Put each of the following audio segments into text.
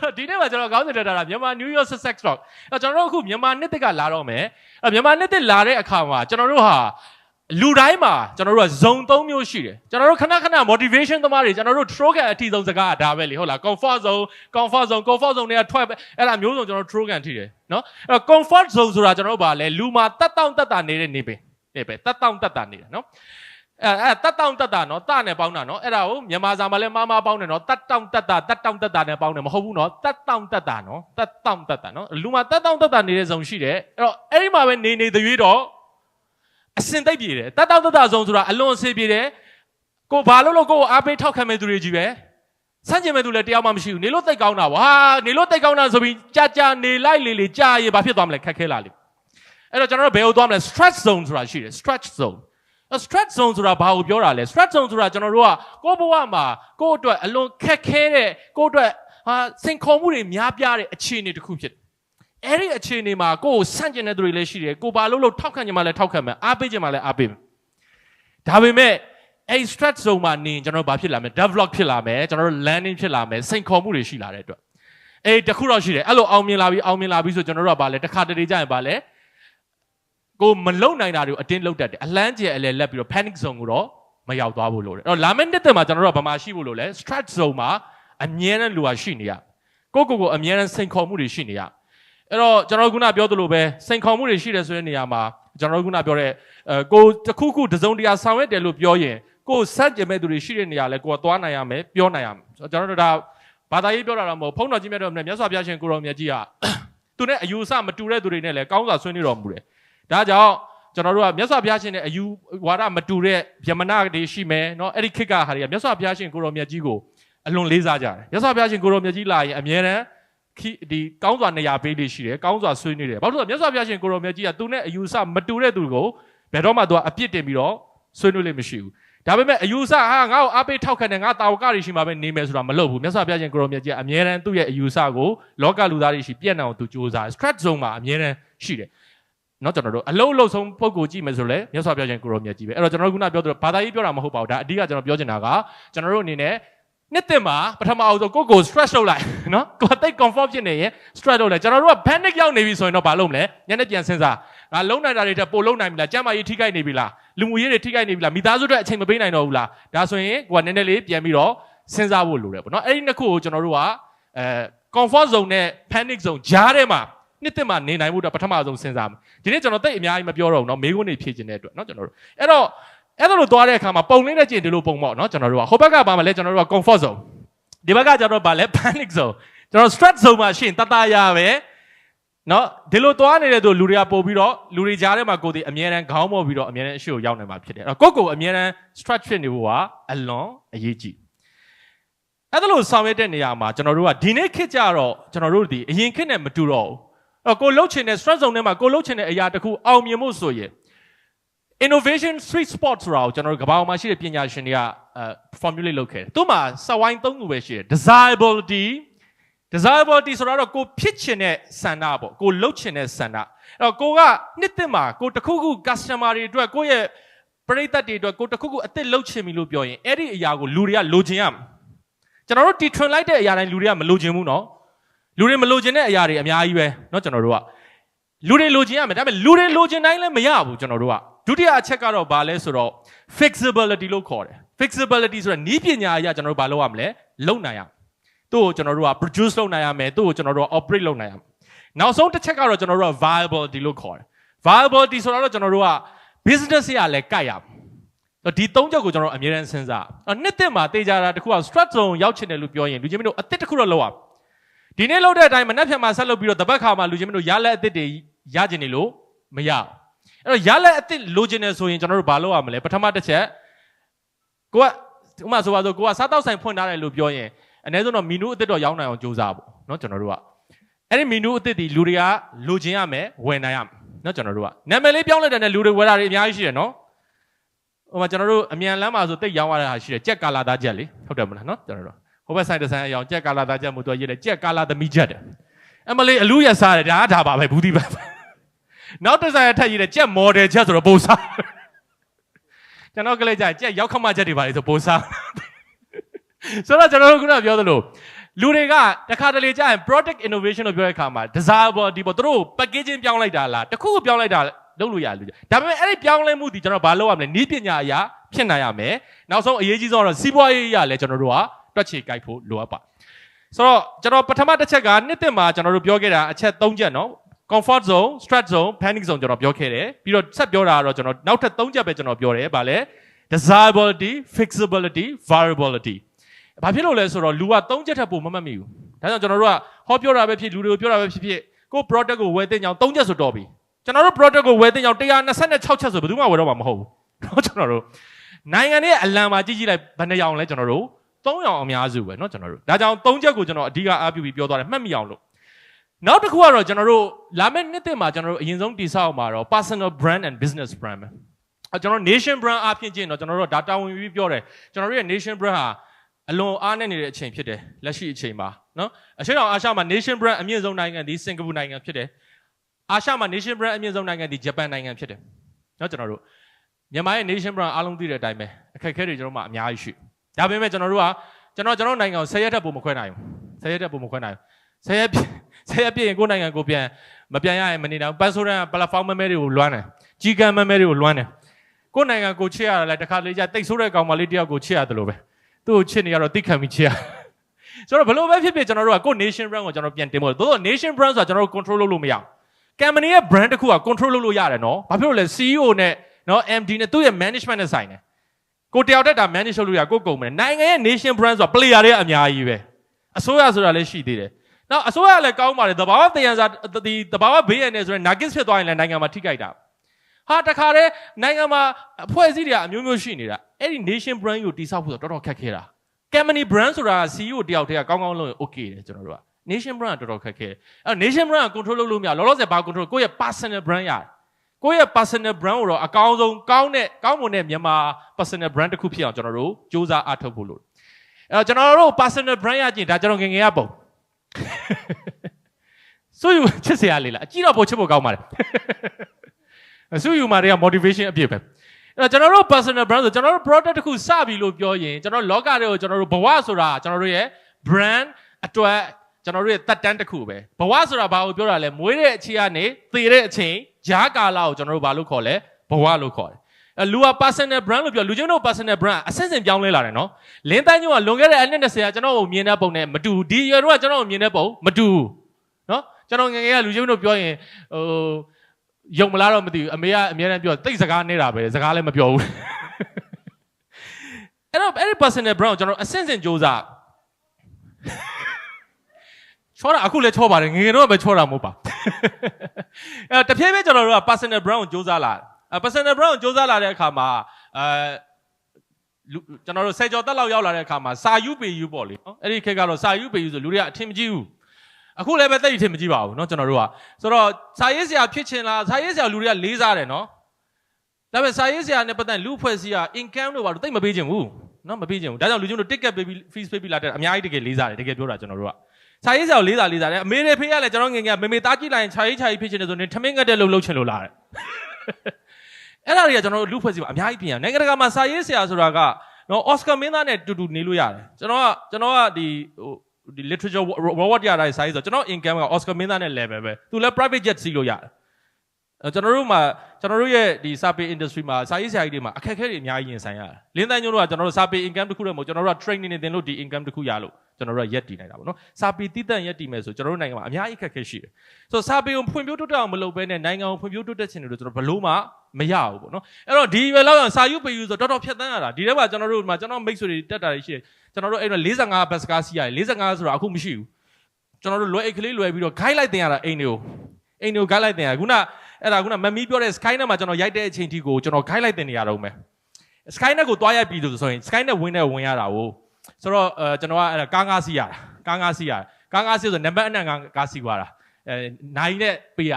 ဆိုတော့ဒီနေ့မှာကျွန်တော်ခေါင်းစဉ်တက်တာကမြန်မာ New York Sussex Rock အဲကျွန်တော်တို့အခုမြန်မာနှစ်သစ်ကလာတော့မယ်အဲမြန်မာနှစ်သစ်လာတဲ့အခါမှာကျွန်တော်တို့ဟာလူတိုင်းမှာကျွန်တော်တို့ကဇုံ၃မျိုးရှိတယ်ကျွန်တော်တို့ခဏခဏ motivation သမားတွေကျွန်တော်တို့ stroke အထီဆုံးစကားကဒါပဲလေဟုတ်လား comfort zone comfort zone comfort zone တွေကထွက်ပဲအဲ့ဒါမျိုးစုံကျွန်တော် stroke အထီတယ်နော်အဲ့တော့ comfort zone ဆိုတာကျွန်တော်တို့ဗာလဲလူမှာတက်တောင့်တက်တာနေတဲ့နေပဲနေပဲတက်တောင့်တက်တာနေတာနော် အဲအဲတက်တောင့်တက်တာနော်တနဲ့ပေါင်းတာနော်အဲ့ဒါကိုမြန်မာစာမှာလည်းမမပေါင်းတယ်နော်တက်တောင့်တက်တာတက်တောင့်တက်တာနဲ့ပေါင်းတယ်မဟုတ်ဘူးနော်တက်တောင့်တက်တာနော်တက်တောင့်တက်တာနော်လူမှာတက်တောင့်တက်တာနေတဲ့ဇုံရှိတယ်အဲ့တော့အဲ့ဒီမှာပဲနေနေသွေးတော့အစင်သိပ်ပြေတယ်တက်တောင့်တက်တာဇုံဆိုတာအလွန်အစေးပြေတယ်ကိုဘာလို့လို့ကိုကိုအားပေးထောက်ခံမဲ့သူတွေကြီးပဲစန့်ကျင်မဲ့သူလည်းတယောက်မှမရှိဘူးနေလို့တိတ်ကောင်းတာဝါနေလို့တိတ်ကောင်းတာဆိုပြီးကြာကြာနေလိုက်လေလေကြာရေဘာဖြစ်သွားမလဲခက်ခဲလာလေအဲ့တော့ကျွန်တော်တို့ဘယ်ကိုသွားမလဲ stretch zone ဆိုတာရှိတယ် stretch zone stretch zone ဆိုတာဘာကိုပြောတာလဲ stretch zone ဆိုတာကျွန်တော်တို့ကကိုယ့်ဘဝမှာကိုယ့်အတွက်အလွန်ခက်ခဲတဲ့ကိုယ့်အတွက်ဟာစိန်ခေါ်မှုတွေများပြားတဲ့အခြေအနေတစ်ခုဖြစ်တယ်။အဲ့ဒီအခြေအနေမှာကိုယ့်ကိုဆန့်ကျင်တဲ့သူတွေလည်းရှိတယ်။ကိုယ်ဘာလို့လို့ထောက်ခံကြမှာလဲထောက်ခံမယ်အားပေးကြမှာလဲအားပေးမယ်။ဒါပေမဲ့အဲ့ stretch zone မှာနေရင်ကျွန်တော်တို့ဘာဖြစ်လာမလဲ develop ဖြစ်လာမယ်ကျွန်တော်တို့ landing ဖြစ်လာမယ်စိန်ခေါ်မှုတွေရှိလာတဲ့အတွက်အေးတခုတော့ရှိတယ်အဲ့လိုအောင်မြင်လာပြီအောင်မြင်လာပြီဆိုကျွန်တော်တို့ကဘာလဲတစ်ခါတလေကြာရင်ဘာလဲ ကိုမလုံနိုင်တာတွေကိုအတင်းလုတ်တတ်တယ်အလန်းကျဲအလဲလက်ပြီးတော့ panic zone ကိုတော့မရောက်သွားဖို့လိုတယ်အဲ့တော့လာမယ့်နှစ်သက်မှာကျွန်တော်တို့ကဘာမှရှိဖို့လိုလဲ stretch zone မှာအမြဲတမ်းလူဟာရှိနေရကိုကိုကိုအမြဲတမ်းစိန်ခေါ်မှုတွေရှိနေရအဲ့တော့ကျွန်တော်ခုနပြောသလိုပဲစိန်ခေါ်မှုတွေရှိတယ်ဆိုတဲ့နေရာမှာကျွန်တော်ခုနပြောတဲ့အဲကိုတစ်ခုခုတစ်စုံတရာဆောင်ရွက်တယ်လို့ပြောရင်ကိုဆက်ကြမဲ့သူတွေရှိတဲ့နေရာလဲကိုကသွားနိုင်ရမယ်ပြောနိုင်ရမယ်ဆိုတော့ကျွန်တော်တို့ဒါဘာသာရေးပြောတာတော့မဟုတ်ဖုန်းတော်ကြီးမြတ်တော်မြတ်စွာဘုရားရှင်ကိုရောမြတ်ကြီးကသူနဲ့အယူအဆမတူတဲ့သူတွေနဲ့လည်းကောင်းစွာဆွေးနွေးတော်မူတယ် ဒါကြောင့်ကျွန်တော်တို့ကမြတ်စွာဘုရားရှင်နဲ့အယူဝါဒမတူတဲ့ဗျမနာတွေရှိမယ်เนาะအဲ့ဒီခေတ်ကဟာတွေကမြတ်စွာဘုရားရှင်ကိုရောမြတ်ကြီးကိုအလွန်လေးစားကြတယ်မြတ်စွာဘုရားရှင်ကိုရောမြတ်ကြီးလာရင်အမြဲတမ်းခိဒီကောင်းစွာနေရာပေးလေးရှိတယ်ကောင်းစွာဆွေးနွေးတယ်ဘာလို့လဲဆိုတော့မြတ်စွာဘုရားရှင်ကိုရောမြတ်ကြီးကသူနဲ့အယူဆမတူတဲ့သူကိုဘယ်တော့မှသူကအပြစ်တင်ပြီးတော့ဆွေးနွေးလို့မရှိဘူးဒါပေမဲ့အယူဆဟာငါ့ကိုအားပေးထောက်ခံတယ်ငါတာဝကတွေရှိမှပဲနေမယ်ဆိုတာမလုပ်ဘူးမြတ်စွာဘုရားရှင်ကိုရောမြတ်ကြီးကအမြဲတမ်းသူ့ရဲ့အယူဆကိုလောကလူသားတွေရှိပြည့်နှံအောင်သူစူးစမ်း stretch zone မှာအမြဲတမ်းရှိတယ် နော်ကျွန်တော်တို့အလုံးလုံးဆုံးပုံကိုကြည့်မယ်ဆိုလဲမြတ်စွာဘုရားရှင်ကိုရောမြတ်ကြီးပဲအဲ့တော့ကျွန်တော်တို့ခုနပြောသလိုဘာသာရေးပြောတာမဟုတ်ပါဘူးဒါအဓိကကျွန်တော်ပြောချင်တာကကျွန်တော်တို့အနေနဲ့နှစ်သစ်မှာပထမအောင်ဆုံးကိုကို stress လုပ်လိုက်နော်ကိုယ်သိ comfort ဖြစ်နေရင် stress လုပ်လိုက်ကျွန်တော်တို့က panic ရောက်နေပြီဆိုရင်တော့မလုပ်မလဲညနေပြန်စဉ်းစားငါလုံနိုင်တာတွေတက်ပို့လုံနိုင်ပြီလားကျန်းမာရေးထိခိုက်နေပြီလားလူမှုရေးတွေထိခိုက်နေပြီလားမိသားစုတွေအချိန်မပေးနိုင်တော့ဘူးလားဒါဆိုရင်ကိုကနည်းနည်းလေးပြန်ပြီးတော့စဉ်းစားဖို့လိုတယ်ပေါ့နော်အဲ့ဒီနှစ်ခုကိုကျွန်တော်တို့ကအဲ comfort zone နဲ့ panic zone ကြားထဲမှာ နှစ်သက်မှာနေနိုင်မှုတော့ပထမဆုံးစဉ်းစားမယ်ဒီနေ့ကျွန်တော်တိတ်အများကြီးမပြောတော့ဘူးเนาะမေးခွန်းတွေဖြည့်ခြင်းတဲ့အတွက်เนาะကျွန်တော်တို့အဲ့တော့အဲ့ဒါလိုသွားတဲ့အခါမှာပုံလေးနဲ့ကျင်ဒီလိုပုံပေါ့เนาะကျွန်တော်တို့ကဟိုဘက်ကဘာမှလဲကျွန်တော်တို့က comfort zone ဒီဘက်ကကျတော့ဗာလဲ panic zone ကျွန်တော် stress zone မှာရှရင်တတရပဲเนาะဒီလိုသွားနေတဲ့သူလူတွေကပို့ပြီးတော့လူတွေကြားထဲမှာကိုယ်ဒီအမြဲတမ်းခေါင်းမော့ပြီးတော့အမြဲတမ်းအရှိကိုရောက်နိုင်မှာဖြစ်တယ်အဲ့တော့ကိုယ့်ကိုယ်အမြဲတမ်း stretch ဖြစ်နေဖို့ကအလွန်အရေးကြီးအဲ့ဒါလို့ဆောင်ရွက်တဲ့နေရာမှာကျွန်တော်တို့ကဒီနေ့ခေတ်ကြတော့ကျွန်တော်တို့ဒီအရင်ခေတ်နဲ့မတူတော့ဘူး အဲ့တော့ကိုလှုပ်ချင်တဲ့ stress zone ထဲမှာကိုလှုပ်ချင်တဲ့အရာတစ်ခုအောင်မြင်မှုဆိုရင် innovation street sport ဆိုတာကိုကျွန်တော်တို့ကမ္ဘာပေါ်မှာရှိတဲ့ပညာရှင်တွေကအဲ formulate လုပ်ခဲ့တယ်။သူ့မှာစဝိုင်း၃ခုပဲရှိတယ် desirability desirability ဆိုတာတော့ကိုဖြစ်ချင်တဲ့ဆန္ဒပေါ့ကိုလှုပ်ချင်တဲ့ဆန္ဒအဲ့တော့ကိုကနှစ်သက်မှာကိုတစ်ခုခု customer တွေအတွက်ကိုယ့်ရဲ့ပရိသတ်တွေအတွက်ကိုတစ်ခုခုအစ်စ်လှုပ်ချင်ပြီလို့ပြောရင်အဲ့ဒီအရာကိုလူတွေကလိုချင်ရမယ်ကျွန်တော်တို့တီထွင်လိုက်တဲ့အရာတိုင်းလူတွေကမလိုချင်ဘူးနော် လူတွေမလိုချင်တဲ့အရာတွေအများကြီးပဲเนาะကျွန်တော်တို့ကလူတွေလိုချင်ရမယ်ဒါပေမဲ့လူတွေလိုချင်တိုင်းလည်းမရဘူးကျွန်တော်တို့ကဒုတိယအချက်ကတော့ဘာလဲဆိုတော့ flexibility လို့ခေါ်တယ် flexibility ဆိုတာနီးပညာအရာကျွန်တော်တို့ဘာလုပ်ရမလဲလုံနိုင်ရမယ်သူ့ကိုကျွန်တော်တို့က produce လုပ်နိုင်ရမယ်သူ့ကိုကျွန်တော်တို့က operate လုပ်နိုင်ရမယ်နောက်ဆုံးတစ်ချက်ကတော့ကျွန်တော်တို့က viability လို့ခေါ်တယ် viability ဆိုတာတော့ကျွန်တော်တို့က business ရလည်းကြိုက်ရမယ်ဒီသုံးချက်ကိုကျွန်တော်တို့အမြဲတမ်းစဉ်းစားအဲ့နှစ်သက်မှာတေးကြတာတခုက strat zone ရောက်ချင်တယ်လို့ပြောရင်လူချင်းမင်းတို့အသစ်တစ်ခုတော့လောက်ရ ဒီနေ့လောက်တဲ့အတိုင်းမနှက်ဖြတ်မှာဆက်လုပ်ပြီးတော့တပတ်ခါမှာလူချင်းမင်းတို့ရလက်အသစ်တွေရချင်တယ်လို့မရဘူးအဲ့တော့ရလက်အသစ်လိုချင်တယ်ဆိုရင်ကျွန်တော်တို့ဘာလုပ်ရမလဲပထမတစ်ချက်ကိုကဥပမာဆိုပါဆိုကိုကစားတောက်ဆိုင်ဖွင့်ထားတယ်လို့ပြောရင်အနည်းဆုံးတော့မီနူးအသစ်တော့ရောင်းနိုင်အောင်ကြိုးစားပေါ့เนาะကျွန်တော်တို့ကအဲ့ဒီမီနူးအသစ်ဒီလူတွေကလိုချင်ရမယ်ဝယ်နိုင်ရမယ်เนาะကျွန်တော်တို့ကနာမည်လေးပြောင်းလိုက်တဲ့လူတွေဝယ်တာတွေအများကြီးရှိတယ်เนาะဟိုမှာကျွန်တော်တို့အမြန်လမ်းမှာဆိုတိတ်ရောင်းရတဲ့ဟာရှိတယ်ကြက်ကာလာသားကြက်လေဟုတ်တယ်မလားเนาะကျွန်တော်တို့ ဟိုဘက်ဆိုင်တစ်ဆိုင်အရောင်ကြက်ကာလာသားကြက်မှုတော့ရေးတယ်ကြက်ကာလာသမီးကြက်တယ်အမလေးအလူရစားတယ်ဒါကဒါပါပဲဘူးဒီပဲနောက်တစ်ဆိုင်အထက်ရေးတယ်ကြက်မော်ဒယ်ကြက်ဆိုတော့ပိုစားကျွန်တော်ကလေးကြာကြက်ရောက်ခမကြက်တွေပါလေဆိုပိုစားဆိုတော့ကျွန်တော်တို့ခုနပြောသလိုလူတွေကတခါတလေကြာရင် product innovation လို့ပြောတဲ့အခါမှာ desirability ပေါ့သူတို့ packaging ပြောင်းလိုက်တာလားတစ်ခုခုပြောင်းလိုက်တာလုပ်လို့ရလူဒါပေမဲ့အဲ့ဒီပြောင်းလဲမှုဒီကျွန်တော်ဘာလုပ်ရမလဲနီးပညာအရာဖြစ်နိုင်ရမယ်နောက်ဆုံးအရေးကြီးဆုံးကတော့စီးပွားရေးအရာလည်းကျွန်တော်တို့က တွက်ချေကြိုက်ဖို့လိုအပ်ပါဆိုတော့ကျွန်တော်ပထမတစ်ချက်ကနှစ်သက်မှာကျွန်တော်တို့ပြောခဲ့တာအချက်၃ချက်နော် comfort zone stress zone panic zone ကျွန်တော်ပြောခဲ့တယ်ပြီးတော့ဆက်ပြောတာကတော့ကျွန်တော်နောက်ထပ်၃ချက်ပဲကျွန်တော်ပြောတယ်ဗာလဲ desirability fixability variability ဘာဖြစ်လို့လဲဆိုတော့လူက၃ချက်ထပ်ပို့မမှတ်မိဘူးဒါကြောင့်ကျွန်တော်တို့ကဟောပြောတာပဲဖြစ်လူတွေကိုပြောတာပဲဖြစ်ဖြစ်ကို product ကိုဝယ်တဲ့ညောင်း၃ချက်ဆိုတော့ပြီကျွန်တော်တို့ product ကိုဝယ်တဲ့ညောင်း126ချက်ဆိုဘယ်သူမှဝယ်တော့မှာမဟုတ်ဘူးเนาะကျွန်တော်တို့နိုင်ငံရဲ့အလံမှာကြည့်ကြည့်လိုက်ဘယ်နှရောင်လဲကျွန်တော်တို့ ၃ရောင်အများစုပဲเนาะကျွန်တော်တို့ဒါကြောင့်၃ချက်ကိုကျွန်တော်အဓိကအားပြုပြီးပြောသွားတယ်မှတ်မိအောင်လို့နောက်တစ်ခုကတော့ကျွန်တော်တို့လာမယ့်နှစ်သစ်မှာကျွန်တော်တို့အရင်ဆုံးတည်ဆောက်မှာတော့ personal brand and business brand ပဲအဲကျွန်တော် nation brand အဖြစ်ကျင့်တော့ကျွန်တော်တို့ဒါတာဝန်ပြီးပြောတယ်ကျွန်တော်တို့ရဲ့ nation brand ဟာအလွန်အားနဲ့နေတဲ့အချိန်ဖြစ်တယ်လက်ရှိအချိန်မှာနော်အရှေ့တောင်အာရှမှာ nation brand အမြင့်ဆုံးနိုင်ငံဒီစင်ကာပူနိုင်ငံဖြစ်တယ်အာရှမှာ nation brand အမြင့်ဆုံးနိုင်ငံဒီဂျပန်နိုင်ငံဖြစ်တယ်နော်ကျွန်တော်တို့မြန်မာရဲ့ nation brand အားလုံးသိတဲ့အတိုင်းပဲအခက်အခဲတွေကျွန်တော်မှအများကြီးရှိ ဒါပေမဲ့ကျွန်တော်တို့ကကျွန်တော်ကျွန်တော်နိုင်ငံကို10ရက်တက်ပို့မခွဲနိုင်ဘူး10ရက်တက်ပို့မခွဲနိုင်ဘူး10ရက်10ရက်ပြည့်ရင်ကိုယ်နိုင်ငံကိုပြန်မပြန်ရရင်မနေနိုင်ဘူးပတ်ဆိုးရန် platform မဲမဲတွေကိုလွှမ်းတယ်ကြီးကမ်းမဲမဲတွေကိုလွှမ်းတယ်ကိုယ်နိုင်ငံကိုချစ်ရတာလဲတခါလေကျတိတ်ဆိုးတဲ့ကောင်မလေးတယောက်ကိုချစ်ရတယ်လို့ပဲသူ့ကိုချစ်နေရတော့တိတ်ခံပြီးချစ်ရဆိုတော့ဘလို့ပဲဖြစ်ဖြစ်ကျွန်တော်တို့ကကို nation brand ကိုကျွန်တော်ပြန်တင်ဖို့သို့တော့ nation brand ဆိုတာကျွန်တော်တို့ control လုပ်လို့မရဘူး company ရဲ့ brand တစ်ခုက control လုပ်လို့ရတယ်နော်ဘာဖြစ်လို့လဲ CEO နဲ့နော် MD နဲ့သူ့ရဲ့ management နဲ့ဆိုင်တယ် ကိုတယောက်တည်းဒါ manage လုပ်လို့ရကိုကုန်မယ်နိုင်ငံရဲ့ nation brand ဆိုတာ player တွေကအများကြီးပဲအစိုးရဆိုတာလည်းရှိသေးတယ်နောက်အစိုးရလည်းကောင်းပါတယ်တဘာဝတယံစာဒီတဘာဝဘေးရနေဆိုရင် nuggets ဖြစ်သွားရင်လည်းနိုင်ငံမှာထိခိုက်တာဟာတခါတည်းနိုင်ငံမှာအဖွဲ့အစည်းတွေကအမျိုးမျိုးရှိနေတာအဲ့ဒီ nation brand ကိုတိစောက်ဖို့တော်တော်ခက်ခဲတာ company brand ဆိုတာ CEO တယောက်တည်းကကောင်းကောင်းလုပ်ရင် okay တယ်ကျွန်တော်တို့က nation brand ကတော်တော်ခက်ခဲအဲ့ nation brand က control လုပ်လို့မရလောလောဆယ်ဘာ control ကိုယ့်ရဲ့ personal brand ရတယ် ကိုယ့်ရဲ့ personal brand ကိုတော့အကောင်းဆုံးကောင်းတဲ့ကောင်းမွန်တဲ့မြန်မာ personal brand တစ်ခုဖြစ်အောင်ကျွန်တော်တို့စူးစမ်းအားထုတ်ဖို့လို့အဲ့တော့ကျွန်တော်တို့ personal brand ရကျင်ဒါကျွန်တော်ငငယ်ရပုံဆိုယူချစ်စရာလေးလားအကြည့်တော့ပိုချစ်ဖို့ကောင်းပါတယ်ဆိုယူမာတွေက motivation အပြည့်ပဲအဲ့တော့ကျွန်တော်တို့ personal brand ဆိုကျွန်တော်တို့ product တစ်ခုစပြီလို့ပြောရင်ကျွန်တော်လောကတွေကိုကျွန်တော်တို့ဘဝဆိုတာကျွန်တော်တို့ရဲ့ brand အတွက်ကျွန်တော်တို့ရဲ့တက်တန်းတစ်ခုပဲဘဝဆိုတာဘာကိုပြောတာလဲမွေးတဲ့အချိန်ကနေသေတဲ့အချိန် ဂျားကာလကိုကျွန်တော်တို့ဘာလို့ခေါ်လဲဘဝလို့ခေါ်တယ်အဲလူက personal brand လို့ပြောလူချင်းတို့ personal brand အဆင့်ဆင့်ပြောင်းလဲလာတယ်နော်လင်းတိုင်းညို့ကလွန်ခဲ့တဲ့အနှစ်20ကကျွန်တော်ကိုမြင်တဲ့ပုံနဲ့မတူဘူးဒီရွယ်တော့ကကျွန်တော်ကိုမြင်တဲ့ပုံမတူဘူးနော်ကျွန်တော်ငယ်ငယ်ကလူချင်းတို့ပြောရင်ဟိုယုံမလားတော့မသိဘူးအမေကအများနဲ့ပြောတိတ်စကားနေတာပဲစကားလည်းမပြောဘူးအဲ့တော့အဲ့ဒီ personal brand ကိုကျွန်တော်အဆင့်ဆင့်စူးစမ်းချောတာအခုလည်းချောပါတယ်ငယ်ငယ်တော့ပဲချောတာမဟုတ်ပါ အဲတဖြည်းဖြည်းကျွန်တော်တို့က personal brand ကိုစူးစမ်းလာအဲ personal brand ကိုစူးစမ်းလာတဲ့အခါမှာအဲကျွန်တော်တို့ဆယ်ကျော်တက်လောက်ရောက်လာတဲ့အခါမှာစာယူပေယူပေါ့လေနော်အဲ့ဒီခေတ်ကတော့စာယူပေယူဆိုလူတွေကအထင်မကြီးဘူးအခုလည်းပဲတိတ်အထင်မကြီးပါဘူးเนาะကျွန်တော်တို့ကဆိုတော့စာရေးဆရာဖြစ်ချင်လားစာရေးဆရာလူတွေကလေးစားတယ်เนาะဒါပေမဲ့စာရေးဆရာနဲ့ပတ်သက်လူဖွဲ့စည်းက income လို့ပါတော့တိတ်မပေးချင်ဘူးเนาะမပေးချင်ဘူးဒါကြောင့်လူချင်းတို့ ticket ပေးပြီး fees ပေးပြီးလာတဲ့အများကြီးတကယ်လေးစားတယ်တကယ်ပြောတာကျွန်တော်တို့က စာရေးဆရာကိုလေးစားလေးစားတယ်အမေနဲ့ဖေးကလည်းကျွန်တော်ငယ်ငယ်မေမေတားကြည့်လိုက်ရင်ခြာရေးခြာရေးဖြစ်ချင်တယ်ဆိုရင်ထမင်းကတဲ့လှုပ်လှုပ်ချင်လို့လာတယ်အဲ့ဒါတွေကကျွန်တော်တို့လူဖွဲ့စည်းမှာအများကြီးပြင်ရနိုင်ငံတကာမှာစာရေးဆရာဆိုတာကနော်အော်စကာမင်းသားနဲ့တူတူနေလို့ရတယ်ကျွန်တော်ကကျွန်တော်ကဒီဟိုဒီ literature award ရတာစာရေးဆိုကျွန်တော် income က Oscar မင်းသားနဲ့ level ပဲသူလည်း private jet စီးလို့ရတယ်အဲ ကျွန်တော်တို့မှာကျွန်တော်တို့ရဲ့ဒီစာပေ industry မှာစာရေးဆရာကြီးတွေမှာအခက်အခဲတွေအများကြီးရင်ဆိုင်ရတယ်လင်းတန်းညို့တို့ကကျွန်တော်တို့စာပေ income တစ်ခုတည်းမဟုတ်ကျွန်တော်တို့က training နေတင်လို့ဒီ income တစ်ခုရလို့ကျွန်တော်တို့ကရက်တည်နိုင်တာပေါ့နော်စာပေတည်တံ့ရက်တည်မယ်ဆိုကျွန်တော်တို့နိုင်ငံမှာအများကြီးအခက်အခဲရှိတယ်ဆိုတော့စာပေကိုဖွံ့ဖြိုးတိုးတက်အောင်မလုပ်ဘဲနဲ့နိုင်ငံကိုဖွံ့ဖြိုးတိုးတက်ချင်တယ်လို့ကျွန်တော်ဘလို့မှမရဘူးပေါ့နော်အဲ့တော့ဒီပဲလောက်အောင်စာယူပေယူဆိုတော်တော်ဖြတ်တန်းရတာဒီထဲမှာကျွန်တော်တို့မှာကျွန်တော်မိတ်ဆွေတွေတက်တာတွေရှိတယ်ကျွန်တော်တို့အဲ့တော့45ဘတ်စကားစီးရတယ်45ဆိုတာအခုမရှိဘူးကျွန်တော်တို့လွယ်အိတ်ကလေးလွယ်ပြီးတော့ guide လိုက်တင်ရတာအိမ်တွေကိုအိမ်တွေကို guide လိုက်တင်ရခုန အဲ့ဒါခုနမမီးပြောတဲ့ Skynet မှာကျွန်တော်ရိုက်တဲ့အချိန်ထိကိုကျွန်တော် guide လိုက်တင်နေရတော့မယ် Skynet ကိုတွားရိုက်ပြီးဆိုရင် Skynet ဝင်းနဲ့ဝင်ရတာကိုဆိုတော့အဲကျွန်တော်ကအဲ့ဒါကားငါးစီးရတာကားငါးစီးရကားငါးစီးဆိုနံပါတ်အနံကားစီးသွားတာအဲနိုင်နဲ့ပေးရ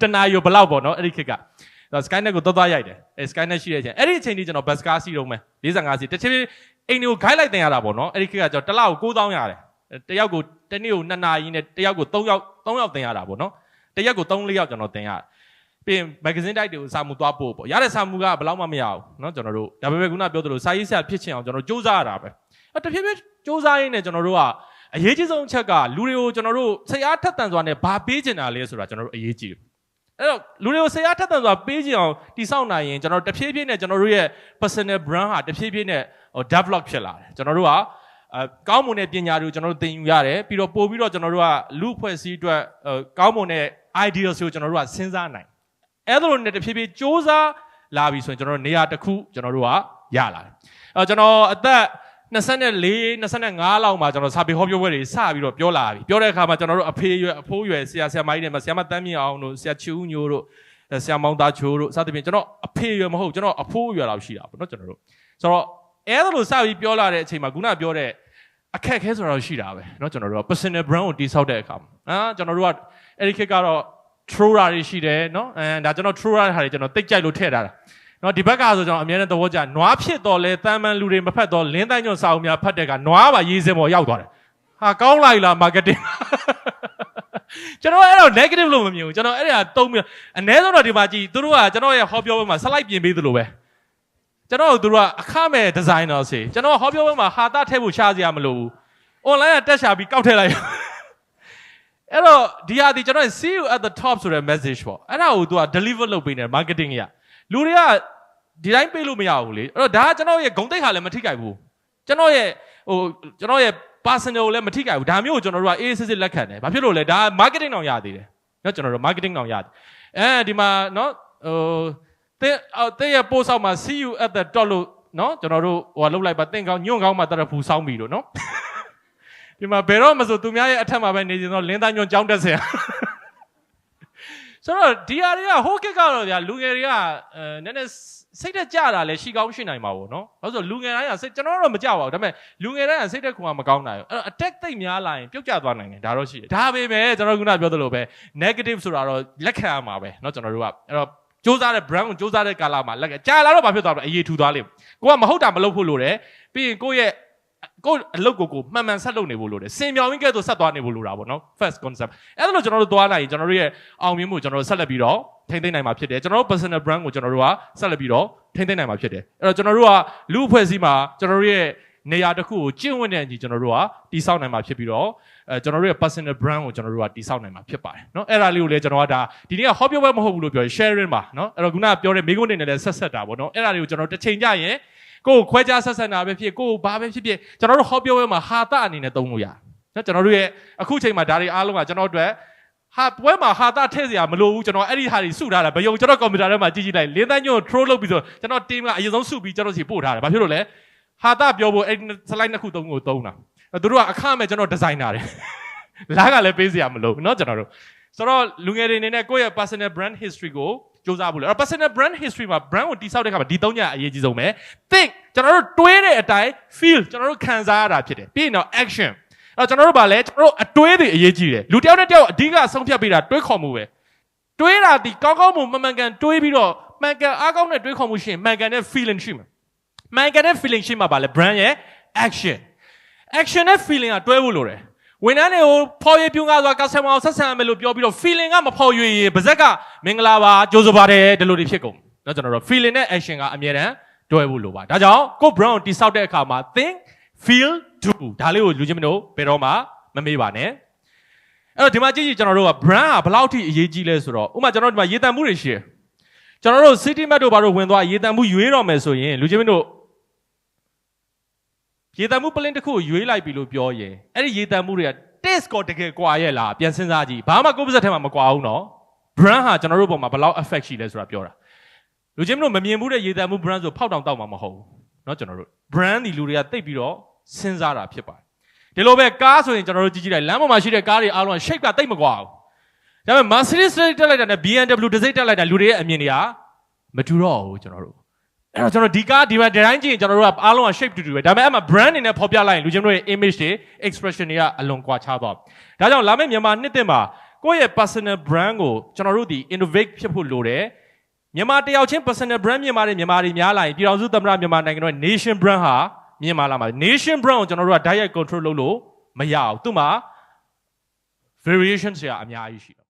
တနာရီဘလောက်ပေါ့နော်အဲ့ဒီခေတ်က Skynet ကိုသွားသွားရိုက်တယ်အဲ Skynet ရှိတဲ့အချိန်အဲ့ဒီအချိန်ထိကျွန်တော် bus ကားစီးတော့မယ်45စီးတစ်ချိန်အိမ်တွေကို guide လိုက်တင်ရတာပေါ့နော်အဲ့ဒီခေတ်ကကျွန်တော်တစ်လောက်ကို9000ရတယ်တယောက်ကိုတနေ့ကို2နာရီနဲ့တယောက်ကို3ယောက်3ယောက်တင်ရတာပေါ့နော်တရက်ကို3 4ယောက်ကျွန်တော်တင်ရတယ် ပြီးရင် magazine တိုက်တွေကိုစာမှုသွားပို့ပေါ့ရတဲ့စာမှုကဘယ်လောက်မှမရဘူးเนาะကျွန်တော်တို့ဒါပေမဲ့ခုနပြောသလိုစာရေးဆရာဖြစ်ချင်အောင်ကျွန်တော်စူးစမ်းရတာပဲအဲတဖြည်းဖြည်းစူးစမ်းရင်းနဲ့ကျွန်တော်တို့က အရေးကြီးဆုံးအချက်ကလူတွေကိုကျွန်တော်တို့စိတ်အားထက်သန်စွာနဲ့ဘာပေးချင်တာလဲဆိုတာကျွန်တော်တို့အရေးကြီးတယ်အဲ့တော့လူတွေကိုစိတ်အားထက်သန်စွာပေးချင်အောင်တည်ဆောက်နိုင်ရင်ကျွန်တော်တို့တဖြည်းဖြည်းနဲ့ကျွန်တော်တို့ရဲ့ personal brand ဟာတဖြည်းဖြည်းနဲ့ဟို develop ဖြစ်လာတယ်ကျွန်တော်တို့ကအဲကောင်းမွန်တဲ့ပညာတွေကိုကျွန်တော်တို့သင်ယူရတယ်ပြီးတော့ပို့ပြီးတော့ကျွန်တော်တို့ကလူအဖွဲ့အစည်းအတွက်အဲကောင်းမွန်တဲ့ ideas ကိုကျွန်တော်တို့ကစဉ်းစားနိုင် အဲ့ဒါလိုနဲ့တဖြည်းဖြည်းစ조사လာပြီဆိုရင်ကျွန်တော်တို့နေရာတစ်ခုကျွန်တော်တို့ကရလာတယ်အဲကျွန်တော်အသက်24 25လောက်မှာကျွန်တော်စာပေဟောပြောပွဲတွေစပြီးတော့ပြောလာပြီပြောတဲ့အခါမှာကျွန်တော်တို့အဖေရွယ်အဖိုးရွယ်ဆရာဆရာမကြီးတွေမှာဆရာမတန်းမြင့်အောင်တို့ဆရာချူဦးညိုတို့ဆရာမောင်သားချိုးတို့စသဖြင့်ကျွန်တော်အဖေရွယ်မဟုတ်ကျွန်တော်အဖိုးရွယ်လောက်ရှိတာပေါ့နော်ကျွန်တော်တို့ဆိုတော့အဲဒါလိုစပြီးပြောလာတဲ့အချိန်မှာခုနပြောတဲ့အခက်အခဲဆိုတော့ရှိတာပဲเนาะကျွန်တော်တို့က personal brand ကိုတိဆောက်တဲ့အခါမှာအာကျွန်တော်တို့ကအဲ့ဒီခေတ်ကတော့ thrower တွေရှိတယ်เนาะအဲဒါကျွန်တော် thrower ဟာတွေကျွန်တော်တိတ်ကြိုက်လို့ထည့်ထားတာနော်ဒီဘက်ကဆိုကျွန်တော်အများနဲ့သဘောကျနွားဖြစ်တော်လဲတမ်းမန်လူတွေမဖက်တော့လင်းတိုင်းညွန့်စာအုပ်များဖတ်တဲ့ကနွားပါရေးစင်ပေါ်ရောက်သွားတယ်ဟာကောင်းလိုက်လား marketing ကျွန်တော်အဲ့တော့ negative လို့မမြင်ဘူးကျွန်တော်အဲ့ဒါတုံးပြီးအ ਨੇ ဆုံးတော့ဒီမှာကြည့်သူတို့ကကျွန်တော်ရဲ့ဟောပြောပွဲမှာ slide ပြင်ပေးသလိုပဲကျွန်တော်တို့သူတို့ကအခမဲ့ designer စီကျွန်တော်ဟောပြောပွဲမှာဟာတာထည့်ဖို့ရှားစရာမလိုဘူး online ကတက်ရှာပြီးကောက်ထည့်လိုက် အဲ့တော့ဒီဟာဒီကျွန်တော် see you at the top ဆိုတဲ့ message ပေါ့အဲ့ဒါကိုသူက deliver လုပ်ပေးနေ marketing ကြီးကလူတွေကဒီတိုင်းပေးလို့မရဘူးလေအဲ့တော့ဒါကကျွန်တော်ရဲ့ဂုံတိတ်ခါလည်းမထိခိုက်ဘူးကျွန်တော်ရဲ့ဟိုကျွန်တော်ရဲ့ personal ကိုလည်းမထိခိုက်ဘူးဒါမျိုးကိုကျွန်တော်တို့ကအေးစစ်စစ်လက်ခံတယ်ဘာဖြစ်လို့လဲဒါ marketing တောင်ရသေးတယ်เนาะကျွန်တော်တို့ marketing တောင်ရတယ်အဲဒီမှာเนาะဟိုတဲ့တဲ့ရဲ့ post အောက်မှာ see you at the top လို့เนาะကျွန်တော်တို့ဟိုလောက်လိုက်ပါတင့်ကောင်းညွန့်ကောင်းမှာတရဖူစောင်းပြီလို့เนาะ ဒီမှာဘယ်တော့မှဆိုသူများရဲ့အထက်မှာပဲနေကြတော့လင်းသားညွန့်ကြောင်းတက်စရာဆိုတော့ဒီဟာတွေကဟိုးကစ်ကတော့ဗျာလူငယ်တွေကအဲနည်းနည်းစိတ်သက်ကြတာလည်းရှိကောင်းရှိနိုင်မှာပေါ့နော်။ဘာလို့ဆိုလူငယ်တိုင်းကစိတ်ကျွန်တော်တော့မကြပါဘူး။ဒါပေမဲ့လူငယ်တိုင်းကစိတ်သက်ခွန်ကမကောင်းနိုင်ဘူး။အဲ့တော့ attack သိပ်များလာရင်ပြုတ်ကျသွားနိုင်တယ်ဒါတော့ရှိတယ်။ဒါပေမဲ့ကျွန်တော်ကပြောသလိုပဲ negative ဆိုတာတော့လက်ခံရမှာပဲเนาะကျွန်တော်တို့ကအဲ့တော့စူးစမ်းတဲ့ brand ကိုစူးစမ်းတဲ့ကာလမှာလက်ခံကြာလာတော့ဘာဖြစ်သွားလဲအရေးထူသွားလိမ့်။ကိုကမဟုတ်တာမလုပ်ဖို့လိုတယ်။ပြီးရင်ကိုယ့်ရဲ့ ကိုအလုပ်ကိုကိုမှန်မှန်ဆက်လုပ်နေဖို့လိုတယ်စင်မြောင်ရင်းကဲ့သို့ဆက်သွားနေဖို့လိုတာပေါ့နော် first concept အဲ့ဒါလို့ကျွန်တော်တို့သွားလိုက်ရင်ကျွန်တော်တို့ရဲ့အောင်မြင်မှုကျွန်တော်တို့ဆက်လက်ပြီးတော့ထိမ့်သိမ့်နိုင်မှာဖြစ်တယ်ကျွန်တော်တို့ personal brand ကိုကျွန်တော်တို့ကဆက်လက်ပြီးတော့ထိမ့်သိမ့်နိုင်မှာဖြစ်တယ်အဲ့တော့ကျွန်တော်တို့ကလူအဖွဲ့အစည်းမှာကျွန်တော်တို့ရဲ့နေရာတစ်ခုကိုကျင့်ဝတ်တဲ့အညီကျွန်တော်တို့ကတိဆောက်နိုင်မှာဖြစ်ပြီးတော့အဲကျွန်တော်တို့ရဲ့ personal brand ကိုကျွန်တော်တို့ကတိဆောက်နိုင်မှာဖြစ်ပါတယ်เนาะအဲ့ဒါလေးကိုလည်းကျွန်တော်ကဒါဒီနေ့ကဟောပြောပွဲမဟုတ်ဘူးလို့ပြောရင် sharing ပါเนาะအဲ့တော့ခုနကပြောတဲ့မိကုန်းနေနဲ့လည်းဆက်ဆက်တာပေါ့เนาะအဲ့ဒါလေးကိုကျွန်တော်တစ်ချိန်ကြရင် ကိုယ်ခွဲခြားဆက်ဆံတာပဲဖြစ်ကိုယ်ဘာပဲဖြစ်ဖြစ်ကျွန်တော်တို့ဟောပြောပွဲမှာဟာတာအနေနဲ့သုံးလို့ရတယ်နော်ကျွန်တော်တို့ရဲ့အခုချိန်မှာဒါတွေအားလုံးကကျွန်တော်တို့ဟာပွဲမှာဟာတာထည့်စရာမလိုဘူးကျွန်တော်အဲ့ဒီဟာတွေစုထားတာဘယုံကျွန်တော်ကွန်ပျူတာထဲမှာကြည့်ကြည့်လိုက်လင်းတန်းညွန့် troll လုပ်ပြီးဆိုကျွန်တော် team ကအရင်ဆုံးစုပြီးကျွန်တော်စီပို့ထားတယ်ဘာဖြစ်လို့လဲဟာတာပြောဖို့အဲ့ slide နှစ်ခုသုံးခုသုံးတာသူတို့ကအခမဲ့ကျွန်တော် designer တွေလာကလည်းပေးစရာမလိုဘူးเนาะကျွန်တော်တို့ဆိုတော့လူငယ်တွေအနေနဲ့ကိုယ့်ရဲ့ personal brand history ကို စူးစမ်းဖို့လေအဲ့ personal brand history မှာ brand ကိုတိဆောက်တဲ့အခါမှာဒီသုံးညအရေးကြီးဆုံးပဲ think ကျွန်တော်တို့တွေးတဲ့အတိုင်း feel ကျွန်တော်တို့ခံစားရတာဖြစ်တယ်ပြီးရင်တော့ action အဲ့ကျွန်တော်တို့ဗာလဲကျွန်တော်တို့အတွေးတွေအရေးကြီးတယ်လူတစ်ယောက်နဲ့တစ်ယောက်အဓိကဆုံးဖြတ်ပေးတာတွေးခေါ်မှုပဲတွေးတာဒီကောင်းကောင်းမှမမှန်ကန်တွေးပြီးတော့မှန်ကန်အားကောင်းတဲ့တွေးခေါ်မှုရှိရင်မှန်ကန်တဲ့ feeling ရှိမှာမှန်ကန်တဲ့ feeling ရှိမှာဗာလဲ brand ရဲ့ action action နဲ့ feeling ကတွဲဖို့လိုတယ် ဝန်ထမ်းတွေကိုဖော်ရပြူကားစွာ customer ကိုဆက်ဆံမယ်လို့ပြောပြီးတော့ feeling ကမဖော်ရွေရင်ပါဇက်ကမင်္ဂလာပါကြိုးစားပါတယ်ဒီလိုတွေဖြစ်ကုန်เนาะကျွန်တော်တို့ feeling နဲ့ action ကအမြဲတမ်းတွဲဖို့လိုပါဒါကြောင့်ကို brown တိဆောက်တဲ့အခါမှာ think feel do ဒါလေးကိုလူချင်းမတို့ဘယ်တော့မှမမေ့ပါနဲ့အဲ့တော့ဒီမှာကြည့်ကြည့်ကျွန်တော်တို့က brand ကဘယ်လောက်ထိအရေးကြီးလဲဆိုတော့ဥပမာကျွန်တော်ဒီမှာရေတံမှုတွေရှိတယ်ကျွန်တော်တို့ city map တို့ဘာတို့ဝင်သွားရေတံမှုရွေးတော့မယ်ဆိုရင်လူချင်းမတို့ ရေတံမှုပလင်းတစ်ခုကိုရွေးလိုက်ပြီလို့ပြောရင်အဲ့ဒီရေတံမှုတွေက taste ကတကယ်ကွာရဲ့လားပြန်စဉ်းစားကြည့်ဘာမှကိုယ့်ပါးစပ်ထဲမှာမကွာဘူးနော် brand ဟာကျွန်တော်တို့ဘုံမှာဘယ်လောက် effect ရှိလဲဆိုတာပြောတာလူချင်းမလို့မမြင်ဘူးတဲ့ရေတံမှု brand ဆိုဖောက်တောင်တောက်မှာမဟုတ်ဘူးနော်ကျွန်တော်တို့ brand ဒီလူတွေကတိတ်ပြီးတော့စဉ်းစားတာဖြစ်ပါတယ်ဒီလိုပဲကားဆိုရင်ကျွန်တော်တို့ကြည့်ကြည့်လိုက်လမ်းပေါ်မှာရှိတဲ့ကားတွေအားလုံး shape ကတိတ်မကွာဘူးဒါပေမဲ့ Mercedes တက်လိုက်တာနဲ့ BMW တစ်စိမ့်တက်လိုက်တာလူတွေရဲ့အမြင်တွေကမတူတော့ဘူးကျွန်တော်တို့ အဲ့တော့ကျွန်တော်ဒီကားဒီမှာဒီတိုင်းကြည့်ရင်ကျွန်တော်တို့ကအားလုံးက shape တူတူပဲဒါပေမဲ့အဲ့မှာ brand အနေနဲ့ဖော်ပြလိုက်ရင်လူချင်းတို့ရဲ့ image တွေ expression တွေကအလွန်ကွာခြားသွားဒါကြောင့်လာမယ့်မြန်မာနှစ်သစ်မှာကိုယ့်ရဲ့ personal brand ကိုကျွန်တော်တို့ဒီ innovate ဖြစ်ဖို့လိုတယ်မြန်မာတယောက်ချင်း personal brand မြန်မာတွေမြန်မာတွေများလာရင်ပြည်တော်စုသမ္မတမြန်မာနိုင်ငံတော် nation brand ဟာမြင်မာလာမှာ nation brand ကိုကျွန်တော်တို့က direct control လုပ်လို့မရအောင်သူ့မှာ variation ဆရာအများကြီးရှိတယ်